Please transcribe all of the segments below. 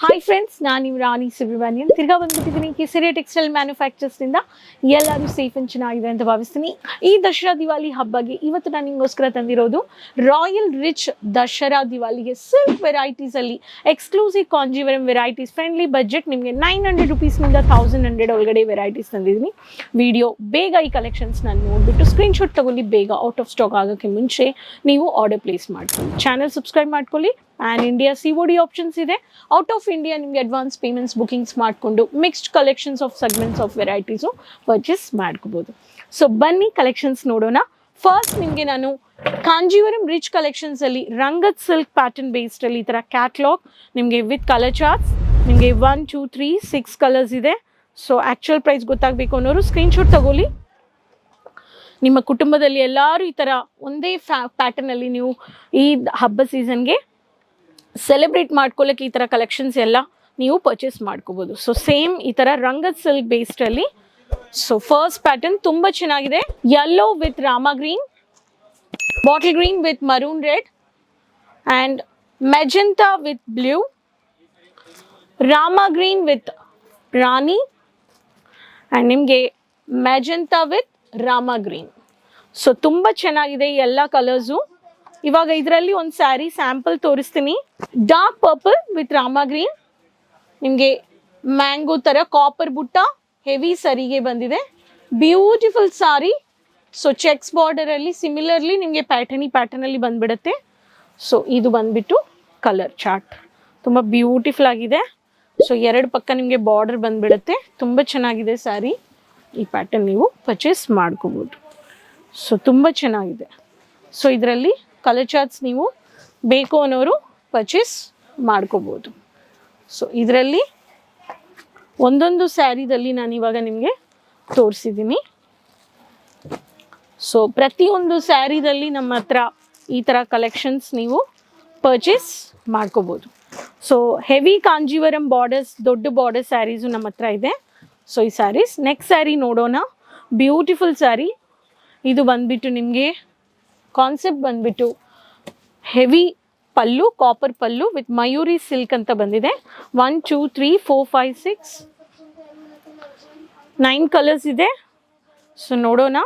Hi friends ನಾನು ನಿಮ್ಮ ರಾಣಿ ಸುಬ್ರಹ್ಮಣ್ಯನ್ ತಿರ್ಗಾ ಬಂದ್ಬಿಟ್ಟಿದ್ದೀನಿ. ಕೇಸರಿಯ ಟೆಕ್ಸ್ಟೈಲ್ ಮ್ಯಾನುಫ್ಯಾಕ್ಚರ್ಸ್ನಿಂದ ಎಲ್ಲರೂ ಸೇಫ್ ಅಂಡ್ ಚೆನ್ನಾಗಿದೆ ಅಂತ ಭಾವಿಸ್ತೀನಿ. ಈ ದಸರಾ ದಿವಾಲಿ ಹಬ್ಬಗೆ ಇವತ್ತು ನಾನು ನಿಮಗೋಸ್ಕರ ತಂದಿರೋದು ರಾಯಲ್ ರಿಚ್ ದಸರಾ ದಿವಾಲಿಗೆ silk ವೆರೈಟೀಸಲ್ಲಿ exclusive Kanjeevaram varieties friendly budget ನಿಮಗೆ ನೈನ್ ಹಂಡ್ರೆಡ್ ರುಪೀಸ್ನಿಂದ ತೌಸಂಡ್ ಹಂಡ್ರೆಡ್ ಒಳಗಡೆ ವೆರೈಟೀಸ್ ತಂದಿದ್ದೀನಿ. ವಿಡಿಯೋ ಬೇಗ ಈ ಕಲೆಕ್ಷನ್ಸ್ ನಾನು ನೋಡಿಬಿಟ್ಟು ಸ್ಕ್ರೀನ್ಶಾಟ್ ತಗೊಳ್ಳಿ ಬೇಗ ಔಟ್ ಆಫ್ ಸ್ಟಾಕ್ ಆಗೋಕ್ಕೆ ಮುಂಚೆ ನೀವು ಆರ್ಡರ್ ಪ್ಲೇಸ್ ಮಾಡ್ಕೊಳ್ಳಿ. ಚಾನಲ್ ಸಬ್ಸ್ಕ್ರೈಬ್ ಮಾಡ್ಕೊಳ್ಳಿ. And India C O D options ಇದೆ. ಔಟ್ ಆಫ್ ಇಂಡಿಯಾ ನಿಮಗೆ ಅಡ್ವಾನ್ಸ್ ಪೇಮೆಂಟ್ಸ್ ಬುಕಿಂಗ್ಸ್ ಮಾಡಿಕೊಂಡು mixed collections of segments of varieties purchase ಮಾಡ್ಕೋಬೋದು. ಸೊ ಬನ್ನಿ ಕಲೆಕ್ಷನ್ಸ್ ನೋಡೋಣ. ಫಸ್ಟ್ ನಿಮಗೆ ನಾನು ಕಾಂಜೀವರಂ ರಿಚ್ ಕಲೆಕ್ಷನ್ಸಲ್ಲಿ ರಂಗತ್ ಸಿಲ್ಕ್ ಪ್ಯಾಟರ್ನ್ ಬೇಸ್ಡಲ್ಲಿ ಈ ಥರ ಕ್ಯಾಟ್ಲಾಗ್ ನಿಮಗೆ ವಿತ್ ಕಲರ್ ಚಾರ್ಟ್ಸ್ ನಿಮಗೆ one two three six colours ಇದೆ. ಸೊ ಆ್ಯಕ್ಚುಯಲ್ ಪ್ರೈಸ್ ಗೊತ್ತಾಗಬೇಕು ಅನ್ನೋರು ಸ್ಕ್ರೀನ್ಶಾಟ್ ತಗೊಳ್ಳಿ. ನಿಮ್ಮ ಕುಟುಂಬದಲ್ಲಿ ಎಲ್ಲರೂ ಈ ಥರ ಒಂದೇ ಫ್ಯಾ ಪ್ಯಾಟರ್ನಲ್ಲಿ ನೀವು ಈ ಹಬ್ಬ ಸೀಸನ್ಗೆ ಸೆಲೆಬ್ರೇಟ್ ಮಾಡ್ಕೊಳ್ಳೋಕೆ ಈ ಥರ ಕಲೆಕ್ಷನ್ಸ್ ಎಲ್ಲ ನೀವು ಪರ್ಚೇಸ್ ಮಾಡ್ಕೋಬೋದು. ಸೊ ಸೇಮ್ ಈ ಥರ ರಂಗದ ಸಿಲ್ಕ್ ಬೇಸ್ಡಲ್ಲಿ ಸೊ ಫಸ್ಟ್ ಪ್ಯಾಟರ್ನ್ ತುಂಬ ಚೆನ್ನಾಗಿದೆ. Yellow with Rama green bottle green with maroon red and magenta with blue Rama green with Rani and ನಿಮಗೆ magenta with Rama green so ತುಂಬ ಚೆನ್ನಾಗಿದೆ ಎಲ್ಲ ಕಲರ್ಸು ಇವಾಗ ಇದರಲ್ಲಿ ಒಂದು ಸ್ಯಾರಿ ಸ್ಯಾಂಪಲ್ ತೋರಿಸ್ತೀನಿ. Dark purple with Rama green ನಿಮಗೆ mango ಥರ ಕಾಪರ್ ಬುಟ್ಟ ಹೆವಿ ಸರಿಗೆ ಬಂದಿದೆ. ಬ್ಯೂಟಿಫುಲ್ ಸಾರಿ ಸೊ ಚೆಕ್ಸ್ ಬಾರ್ಡರಲ್ಲಿ ಸಿಮಿಲರ್ಲಿ ನಿಮಗೆ ಪ್ಯಾಟರ್ನಿ ಪ್ಯಾಟರ್ನಲ್ಲಿ ಬಂದ್ಬಿಡತ್ತೆ. ಸೊ ಇದು ಬಂದ್ಬಿಟ್ಟು ಕಲರ್ ಚಾರ್ಟ್ ತುಂಬ ಬ್ಯೂಟಿಫುಲ್ ಆಗಿದೆ. ಸೊ ಎರಡು ಪಕ್ಕ ನಿಮಗೆ ಬಾರ್ಡರ್ ಬಂದುಬಿಡತ್ತೆ. ತುಂಬ ಚೆನ್ನಾಗಿದೆ ಸ್ಯಾರಿ ಈ ಪ್ಯಾಟರ್ನ್ ನೀವು ಪರ್ಚೇಸ್ ಮಾಡ್ಕೋಬೋದು. ಸೊ ತುಂಬ ಚೆನ್ನಾಗಿದೆ. ಸೊ ಇದರಲ್ಲಿ ಕಲರ್ ಚಾರ್ಟ್ಸ್ ನೀವು ಬೇಕು ಅನ್ನೋರು ಪರ್ಚೇಸ್ ಮಾಡ್ಕೋಬೋದು. ಸೊ ಇದರಲ್ಲಿ ಒಂದೊಂದು ಸ್ಯಾರಿದಲ್ಲಿ ನಾನು ಇವಾಗ ನಿಮಗೆ ತೋರಿಸಿದ್ದೀನಿ. ಸೊ ಪ್ರತಿಯೊಂದು ಸ್ಯಾರಿದಲ್ಲಿ ನಮ್ಮ ಹತ್ರ ಈ ಥರ ಕಲೆಕ್ಷನ್ಸ್ ನೀವು ಪರ್ಚೇಸ್ ಮಾಡ್ಕೋಬೋದು. ಸೊ ಹೆವಿ ಕಾಂಜೀವರಂ ಬಾರ್ಡರ್ಸ್ ದೊಡ್ಡ ಬಾರ್ಡರ್ ಸ್ಯಾರೀಸು ನಮ್ಮ ಹತ್ರ ಇದೆ. ಸೊ ಈ ಸ್ಯಾರೀಸ್ ನೆಕ್ಸ್ಟ್ ಸ್ಯಾರಿ ನೋಡೋಣ. ಬ್ಯೂಟಿಫುಲ್ ಸ್ಯಾರಿ ಇದು ಬಂದ್ಬಿಟ್ಟು ನಿಮಗೆ ಕಾನ್ಸೆಪ್ಟ್ ಬಂದ್ಬಿಟ್ಟು heavy pallu copper pallu with Mayuri silk ಅಂತ ಬಂದಿದೆ. One two three four five six nine colours ಇದೆ. ಸೊ ನೋಡೋಣ.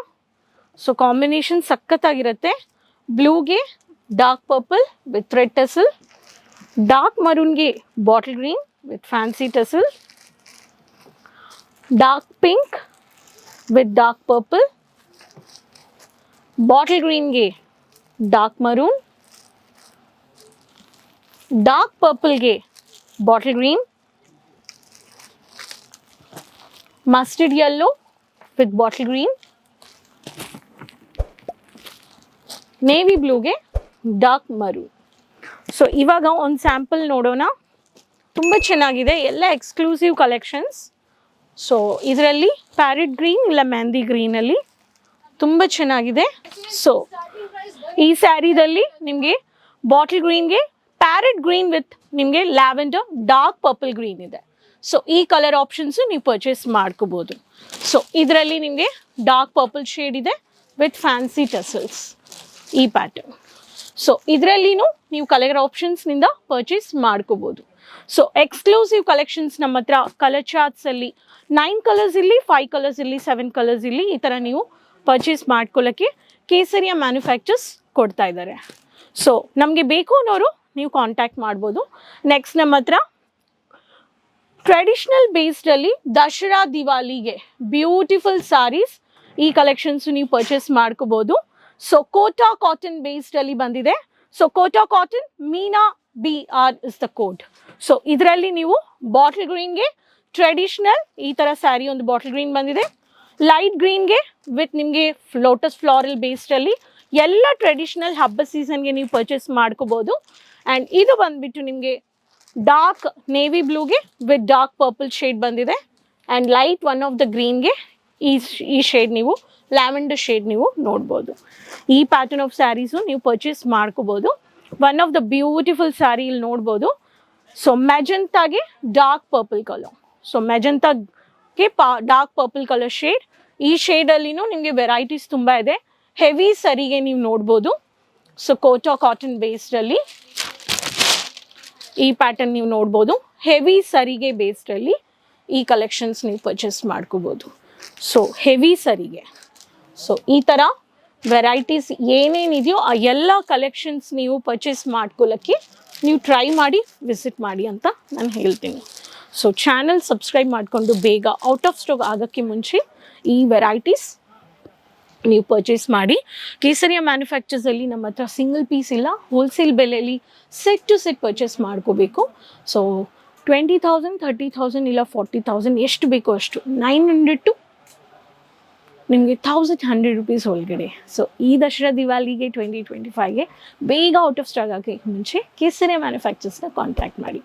ಸೊ ಕಾಂಬಿನೇಷನ್ ಸಖತ್ತಾಗಿರುತ್ತೆ. ಬ್ಲೂಗೆ dark purple with red tassel dark ಮರೂನ್ಗೆ bottle green with fancy tassel dark pink with dark purple bottle ಗ್ರೀನ್ಗೆ dark maroon dark ಪರ್ಪಲ್ಗೆ bottle green mustard yellow with bottle green navy ಬ್ಲೂಗೆ dark maroon so ಇವಾಗ ಒಂದು sample ನೋಡೋಣ. ತುಂಬ ಚೆನ್ನಾಗಿದೆ. ಎಲ್ಲ exclusive collections so ಇದರಲ್ಲಿ parrot green ಇಲ್ಲ ಮೆಹಂದಿ ಗ್ರೀನಲ್ಲಿ ತುಂಬ ಚೆನ್ನಾಗಿದೆ. ಸೊ ಈ ಸ್ಯಾರಿದಲ್ಲಿ ನಿಮಗೆ ಬಾಟಲ್ ಗ್ರೀನ್ಗೆ ಪ್ಯಾರೆಟ್ ಗ್ರೀನ್ ವಿತ್ ನಿಮಗೆ ಲ್ಯಾವೆಂಡರ್, ಡಾರ್ಕ್ ಪರ್ಪಲ್ ಗ್ರೀನ್ ಇದೆ. ಸೊ ಈ ಕಲರ್ ಆಪ್ಷನ್ಸು ನೀವು ಪರ್ಚೇಸ್ ಮಾಡ್ಕೋಬೋದು. ಸೊ ಇದರಲ್ಲಿ ನಿಮಗೆ ಡಾರ್ಕ್ ಪರ್ಪಲ್ ಶೇಡ್ ಇದೆ ವಿತ್ ಫ್ಯಾನ್ಸಿ ಟಸಲ್ಸ್. ಈ ಪ್ಯಾಟರ್ನ್ ಸೊ ಇದರಲ್ಲಿನೂ ನೀವು ಕಲರ್ ಆಪ್ಷನ್ಸ್ನಿಂದ ಪರ್ಚೇಸ್ ಮಾಡ್ಕೋಬೋದು. ಸೊ ಎಕ್ಸ್ಕ್ಲೂಸಿವ್ ಕಲೆಕ್ಷನ್ಸ್ ನಮ್ಮ ಹತ್ರ ಕಲರ್ ಚಾರ್ಟ್ಸಲ್ಲಿ ನೈನ್ ಕಲರ್ಸ್ ಇಲ್ಲಿ ಫೈವ್ ಕಲರ್ಸ್ ಇಲ್ಲಿ ಸೆವೆನ್ ಕಲರ್ಸ್ ಇಲ್ಲಿ ಈ ಥರ ನೀವು ಪರ್ಚೇಸ್ ಮಾಡ್ಕೊಳ್ಳೋಕ್ಕೆ ಕೇಸರಿಯ ಮ್ಯಾನುಫ್ಯಾಕ್ಚರ್ಸ್ ಕೊಡ್ತಾ ಇದ್ದಾರೆ. ಸೊ ನಮಗೆ ಬೇಕು ಅನ್ನೋರು ನೀವು ಕಾಂಟ್ಯಾಕ್ಟ್ ಮಾಡ್ಬೋದು. ನೆಕ್ಸ್ಟ್ ನಮ್ಮ ಹತ್ರ ಟ್ರೆಡಿಷ್ನಲ್ ಬೇಸ್ಡಲ್ಲಿ ದಸರಾ ದಿವಾಲಿಗೆ ಬ್ಯೂಟಿಫುಲ್ ಸಾರೀಸ್ ಈ ಕಲೆಕ್ಷನ್ಸ್ ನೀವು ಪರ್ಚೇಸ್ ಮಾಡ್ಕೋಬೋದು. ಸೊ ಕೋಟಾ ಕಾಟನ್ ಬೇಸ್ಡಲ್ಲಿ ಬಂದಿದೆ. So Kota cotton Meena B R is the coat so ಇದರಲ್ಲಿ ನೀವು ಬಾಟಲ್ ಗ್ರೀನ್ಗೆ ಟ್ರೆಡಿಷ್ನಲ್ ಈ ಥರ ಸ್ಯಾರಿ ಒಂದು ಬಾಟಲ್ ಗ್ರೀನ್ ಬಂದಿದೆ. ಲೈಟ್ ಗ್ರೀನ್ಗೆ ವಿತ್ ನಿಮಗೆ ಲೋಟಸ್ ಫ್ಲಾರಲ್ ಬೇಸ್ಡಲ್ಲಿ ಎಲ್ಲ ಟ್ರೆಡಿಷ್ನಲ್ ಹಬ್ಬ ಸೀಸನ್ಗೆ ನೀವು ಪರ್ಚೇಸ್ ಮಾಡ್ಕೋಬೋದು. ಆ್ಯಂಡ್ ಇದು ಬಂದುಬಿಟ್ಟು ನಿಮಗೆ ಡಾರ್ಕ್ ನೇವಿ ಬ್ಲೂಗೆ ವಿತ್ ಡಾರ್ಕ್ ಪರ್ಪಲ್ ಶೇಡ್ ಬಂದಿದೆ. And light one of the ಗ್ರೀನ್ಗೆ ಈ ಈ ಶೇಡ್ ನೀವು ಲ್ಯಾವೆಂಡರ್ ಶೇಡ್ ನೀವು ನೋಡ್ಬೋದು. ಈ ಪ್ಯಾಟರ್ನ್ ಆಫ್ ಸ್ಯಾರೀಸು ನೀವು ಪರ್ಚೇಸ್ ಮಾಡ್ಕೋಬೋದು. One of the beautiful sari ಇಲ್ಲಿ ನೋಡ್ಬೋದು. ಸೊ ಮೆಜಂತಾಗೆ ಡಾರ್ಕ್ ಪರ್ಪಲ್ ಕಲರ್ ಸೊ ಮೆಜಂತಾಗೆ ಪಾ ಡಾರ್ಕ್ ಪರ್ಪಲ್ ಕಲರ್ ಶೇಡ್ ಈ ಶೇಡಲ್ಲಿನೂ ನಿಮಗೆ ವೆರೈಟೀಸ್ ತುಂಬ ಇದೆ. ಹೆವಿ ಸರಿಗೆ ನೀವು ನೋಡ್ಬೋದು. ಸೊ ಕೋಟಾ ಕಾಟನ್ ಬೇಸ್ಡಲ್ಲಿ ಈ ಪ್ಯಾಟರ್ನ್ ನೀವು ನೋಡ್ಬೋದು. ಹೆವಿ ಸರಿಗೆ ಬೇಸ್ಡಲ್ಲಿ ಈ ಕಲೆಕ್ಷನ್ಸ್ ನೀವು ಪರ್ಚೇಸ್ ಮಾಡ್ಕೋಬೋದು. ಸೊ ಹೆವಿ ಸರಿಗೆ. ಸೊ ಈ ಥರ ವೆರೈಟೀಸ್ ಏನೇನಿದೆಯೋ ಆ ಎಲ್ಲ ಕಲೆಕ್ಷನ್ಸ್ ನೀವು ಪರ್ಚೇಸ್ ಮಾಡ್ಕೊಳ್ಳೋಕ್ಕೆ ನೀವು ಟ್ರೈ ಮಾಡಿ ವಿಸಿಟ್ ಮಾಡಿ ಅಂತ ನಾನು ಹೇಳ್ತೀನಿ. ಸೊ ಚಾನಲ್ ಸಬ್ಸ್ಕ್ರೈಬ್ ಮಾಡಿಕೊಂಡು ಬೇಗ ಔಟ್ ಆಫ್ ಸ್ಟಾಕ್ ಆಗೋಕ್ಕೆ ಮುಂಚೆ ಈ ವೆರೈಟೀಸ್ ನೀವು ಪರ್ಚೇಸ್ ಮಾಡಿ. ಕೇಸರಿಯ ಮ್ಯಾನುಫ್ಯಾಕ್ಚರ್ಸಲ್ಲಿ ನಮ್ಮ ಹತ್ರ ಸಿಂಗಲ್ ಪೀಸ್ ಇಲ್ಲ. ಹೋಲ್ಸೇಲ್ ಬೆಲೆಯಲ್ಲಿ ಸೆಟ್ ಟು ಸೆಟ್ ಪರ್ಚೇಸ್ ಮಾಡ್ಕೋಬೇಕು. So twenty thousand thirty thousand ಇಲ್ಲ ಫಾರ್ಟಿ ತೌಸಂಡ್ ಎಷ್ಟು ಬೇಕೋ ಅಷ್ಟು ನೈನ್ ಹಂಡ್ರೆಡ್ ಟು ನಿಮಗೆ ಥೌಸಂಡ್ ಹಂಡ್ರೆಡ್ ರುಪೀಸ್ ಒಳಗಡೆ. ಸೊ ಈ ದಸರಾ ದಿವಾಲಿಗೆ ಟ್ವೆಂಟಿ ಟ್ವೆಂಟಿ ಫೈವ್ಗೆ ಬೇಗ ಔಟ್ ಆಫ್ ಸ್ಟಾಕ್ ಆಗೋಕ್ಕೆ ಮುಂಚೆ ಕೇಸರಿಯ ಮ್ಯಾನುಫ್ಯಾಕ್ಚರ್ಸ್ನ ಕಾಂಟ್ಯಾಕ್ಟ್ ಮಾಡಿ.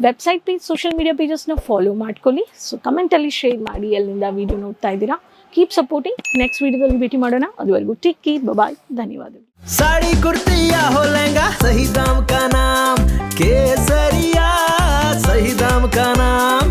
ವೆಬ್ಸೈಟ್ ಪೇಜ್ ಸೋಷಿಯಲ್ ಮೀಡಿಯಾ ಪೇಜಸ್ನ ಫಾಲೋ ಮಾಡ್ಕೊಳ್ಳಿ ಸೊ ಕಮೆಂಟಲ್ಲಿ ಶೇರ್ ಮಾಡಿ ಎಲ್ಲಿಂದ ವೀಡಿಯೋ ನೋಡ್ತಾ ಇದ್ದೀರಾ ಕೀಪ್ ಸಪೋರ್ಟಿಂಗ್ ನೆಕ್ಸ್ಟ್ ವೀಡಿಯೋದಲ್ಲಿ ಭೇಟಿ ಮಾಡೋಣ ಅದುವರೆಗೂ ಟೇಕ್ ಕೇರ್ ಬಾಯ್ ಧನ್ಯವಾದಗಳು साड़ी कुर्ती या हो लहंगा सही दाम का नाम केसरिया सही दाम का नाम